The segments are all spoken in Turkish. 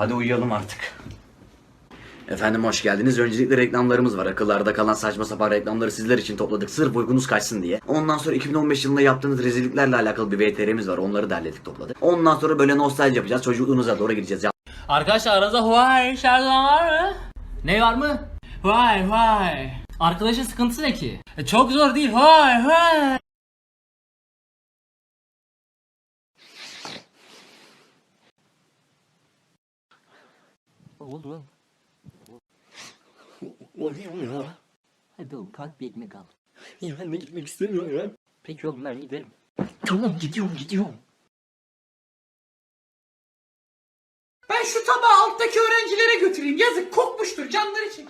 Hadi uyuyalım artık. Efendim hoş geldiniz. Öncelikle reklamlarımız var. Akıllarda kalan saçma sapan reklamları sizler için topladık. Sırf uykunuz kaçsın diye. Ondan sonra 2015 yılında yaptığınız rezilliklerle alakalı bir VTR'miz var. Onları derledik topladık. Ondan sonra böyle nostalji yapacağız. Çocukluğunuza doğru gideceğiz. Arkadaşlar aranızda Huawei şarjdan var mı? Ne var mı? Huawei Huawei. Arkadaşın sıkıntısı ne ki? E, çok zor değil Huawei Huawei. Oğlum. Hadi oğlum kalk bir ekmek al. Ya ben de gitmek istemiyorum ya. Peki oğlum ben giderim. Tamam gidiyorum gidiyorum. Ben şu tabağı alttaki öğrencilere götüreyim. Yazık kokmuştur canları için.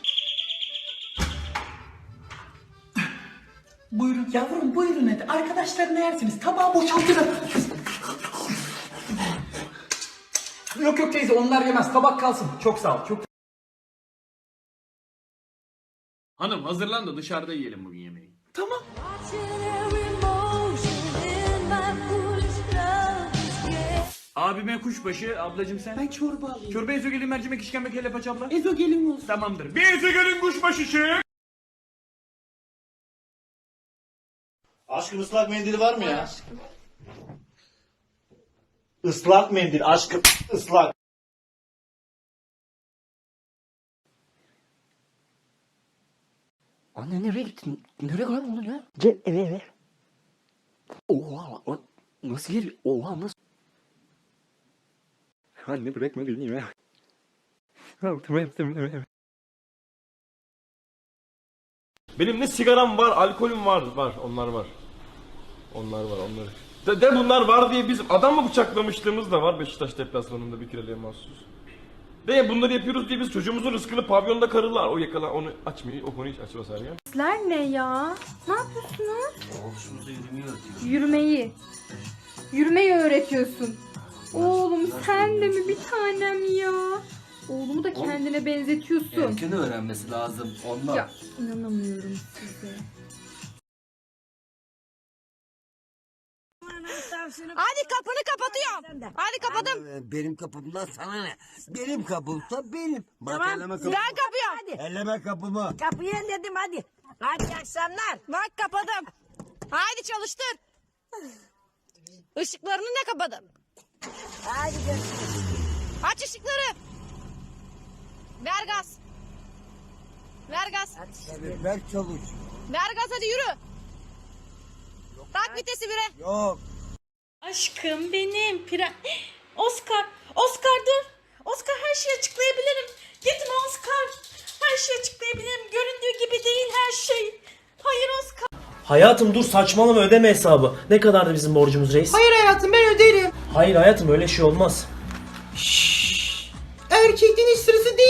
Buyurun yavrum buyurun hadi. Arkadaşlarına yersiniz. Tabağı boşaltın. Yok yok teyze onlar yemez. Tabak kalsın. Çok sağ ol. Çok Hanım hazırlan da dışarıda yiyelim bugün yemeği. tamam. Abime kuşbaşı, ablacım sen. Ben çorba alayım. Çorba ezogelin mercimek işkembe kelle paça abla. Ezogelin olsun. Tamamdır. Bir ezogelin kuşbaşı çık. Aşkım ıslak mendili var mı ya? Islak mendil aşkım ıslak. Anne nereye gittin? Nereye kayboldun ya? Gel eve eve. Oha o nasıl geliyor? Oha nasıl? Anne bırakma beni ya. Altıma yaptım eve. Benim ne sigaram var, alkolüm var, var. Onlar var. Onlar var, onları. De, de bunlar var diye biz adam mı bıçaklamışlığımız da var Beşiktaş deplasmanında bir kireliğe mahsus. De bunları yapıyoruz diye biz çocuğumuzun rızkını pavyonda karılar. O yakala onu açmıyor, o konuyu hiç açmaz ya. Sizler ne ya? Ne yapıyorsunuz? Yürümeyi. Yürümeyi öğretiyorsun. Oğlum sen de mi bir tanem ya? Oğlumu da kendine benzetiyorsun. Erken öğrenmesi lazım. Ondan. Ya inanamıyorum size. Hadi kapını kapatıyorum. Hadi kapadım. Benim kapımdan sana ne? Benim kapımsa benim. Bak elleme Ben kapımı. kapıyorum. Hadi. Elleme kapımı. Kapıyı dedim hadi. Hadi iyi akşamlar. Bak kapadım. Haydi çalıştır. Işıklarını da kapadım. Hadi görüşürüz. Aç ışıkları. Ver gaz. Ver gaz. Ver çavuş. Ver gaz hadi yürü. Tak vitesi bire. Yok. Aşkım benim. Pre... Oscar. Oscar dur. Oscar her şeyi açıklayabilirim. Gitme Oscar. Her şeyi açıklayabilirim. Göründüğü gibi değil her şey. Hayır Oscar. Hayatım dur saçmalama ödeme hesabı. Ne kadardı bizim borcumuz reis? Hayır hayatım ben öderim. Hayır hayatım öyle şey olmaz. Erkekliğin iş sırası değil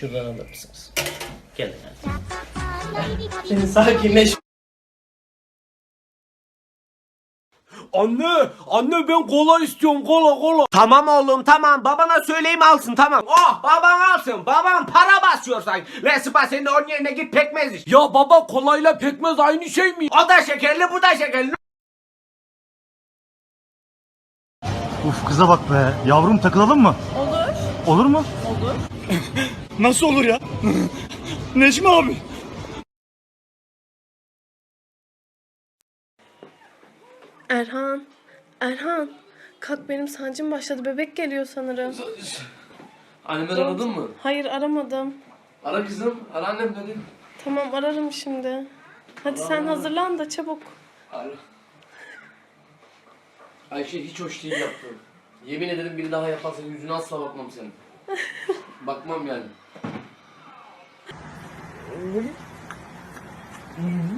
Şuradan alır mısınız? Gelin hadi. Senin sakinleş. Anne! Anne ben kola istiyorum, kola kola. Tamam oğlum tamam babana söyleyeyim alsın tamam. Oh baban alsın baban para basıyor sanki. Resipa senin de onun yerine git pekmez iç. Ya baba kolayla pekmez aynı şey mi? O da şekerli bu da şekerli. Uf kıza bak be. Yavrum takılalım mı? Olur. Olur mu? Olur. Nasıl olur ya? Necmi abi. Erhan. Erhan. Kalk benim sancım başladı. Bebek geliyor sanırım. Annemi aradın mı? Hayır aramadım. Ara kızım, ara annem dedim. Tamam ararım şimdi. Hadi sen hazırlan da çabuk. Ara. Ayşe hiç hoş değil yaptın. Yemin ederim biri daha yaparsa yüzüne asla bakmam senin. Bakmam yani. Mm-hmm.